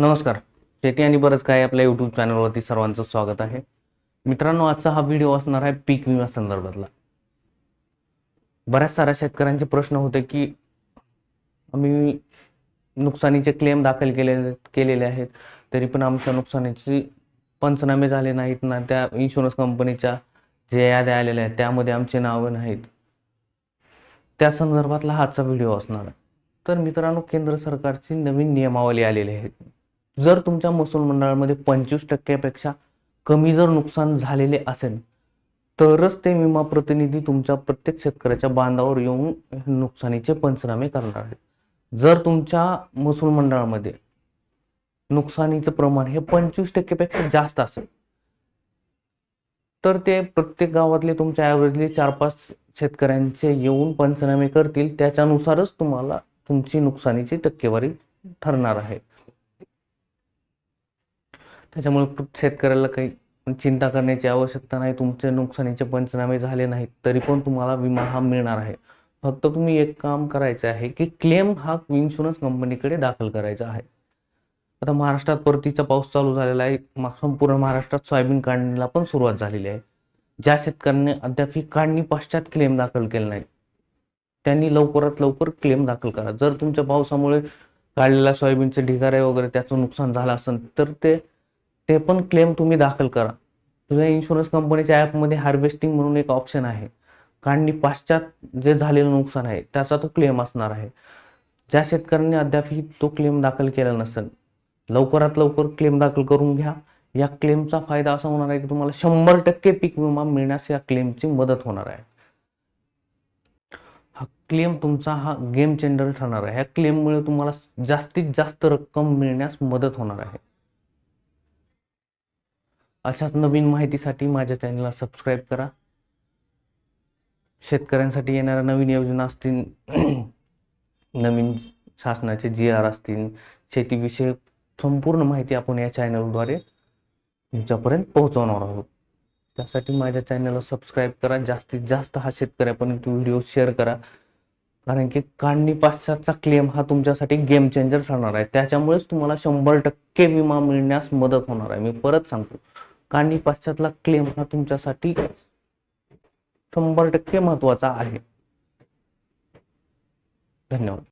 नमस्कार. शेती आणि बरंच काय आपल्या यूट्यूब चॅनलवरती सर्वांचं स्वागत आहे. मित्रांनो आजचा हा व्हिडिओ असणार आहे पीक विमा संदर्भातला. बऱ्याच साऱ्या शेतकऱ्यांचे प्रश्न होते की आम्ही नुकसानीचे क्लेम दाखल केले केलेले आहेत तरी पण आमच्या नुकसानीची पंचनामे झाले नाहीत ना त्या इन्शुरन्स कंपनीच्या जे याद्या आलेल्या आहेत त्यामध्ये आमचे नावं नाहीत. त्या संदर्भातला हा आजचा व्हिडिओ असणार आहे. तर मित्रांनो केंद्र सरकारची नवीन नियमावली आलेली आहे. जर तुमच्या महसूल मंडळामध्ये पंचवीस टक्क्यापेक्षा कमी जर नुकसान झालेले असेल तरच ते विमा प्रतिनिधी तुमच्या प्रत्येक शेतकऱ्याच्या बांधावर येऊन नुकसानीचे पंचनामे करणार आहेत. जर तुमच्या महसूल मंडळामध्ये नुकसानीचं प्रमाण हे पंचवीस टक्केपेक्षा जास्त असेल तर ते प्रत्येक गावातले तुमच्या ॲव्हरेजली चार पाच शेतकऱ्यांचे येऊन पंचनामे करतील. त्याच्यानुसारच तुम्हाला तुमची नुकसानीची टक्केवारी ठरणार आहे. त्याच्यामुळे शेतकऱ्याला काही चिंता करण्याची आवश्यकता नाही तुमचे नुकसानीचे पंचनामे झाले नाहीत तरी पण तुम्हाला विमा हा मिळणार आहे. फक्त तुम्ही एक काम करायचं आहे की क्लेम हा इन्शुरन्स कंपनीकडे दाखल करायचा आहे. आता महाराष्ट्रात परतीचा पाऊस चालू झालेला आहे संपूर्ण महाराष्ट्रात सोयाबीन काढणीला पण सुरुवात झालेली आहे. ज्या शेतकऱ्यांनी अद्याप ही काढणी पश्चात क्लेम दाखल केला नाही त्यांनी लवकरात लवकर क्लेम दाखल करा. जर तुमच्या पावसामुळे काढलेला सोयाबीनचे ढिगारे वगैरे त्याचं नुकसान झालं असेल तर ते ते पण क्लेम तुम्ही दाखल करा. तुझ्या इन्शुरन्स कंपनीच्या ॲपमध्ये हार्वेस्टिंग म्हणून एक ऑप्शन आहे. काढणी पाश्चात जे झालेलं नुकसान आहे त्याचा तो क्लेम असणार आहे. ज्या शेतकऱ्यांनी अद्यापही तो क्लेम दाखल केला नसेल लवकरात लवकर क्लेम दाखल करून घ्या. या क्लेमचा फायदा असा होणार आहे की तुम्हाला शंभर टक्के पीक विमा मिळण्यास या क्लेमची मदत होणार आहे. हा क्लेम तुमचा हा गेम चेंडर ठरणार आहे. ह्या क्लेममुळे तुम्हाला जास्तीत जास्त रक्कम मिळण्यास मदत होणार आहे. अशाच नवीन माहितीसाठी माझ्या चॅनलला सबस्क्राईब करा. शेतकऱ्यांसाठी येणाऱ्या नवीन योजना असतील नवीन शासनाचे जी आर असतील शेतीविषयक संपूर्ण माहिती आपण या चॅनलद्वारे तुमच्यापर्यंत पोहोचवणार आहोत. त्यासाठी माझ्या चॅनलला सबस्क्राईब करा. जास्तीत जास्त हा शेतकऱ्यापर्यंत व्हिडिओ शेअर करा. कारण की काढणी पाश्चातचा क्लेम हा तुमच्यासाठी गेम चेंजर ठरणार आहे. त्याच्यामुळेच तुम्हाला शंभर टक्के विमा मिळण्यास मदत होणार आहे. मी परत सांगतो. काढणी पाश्चातला क्लेम हा तुमच्यासाठी शंभर टक्के महत्त्वाचा आहे. धन्यवाद.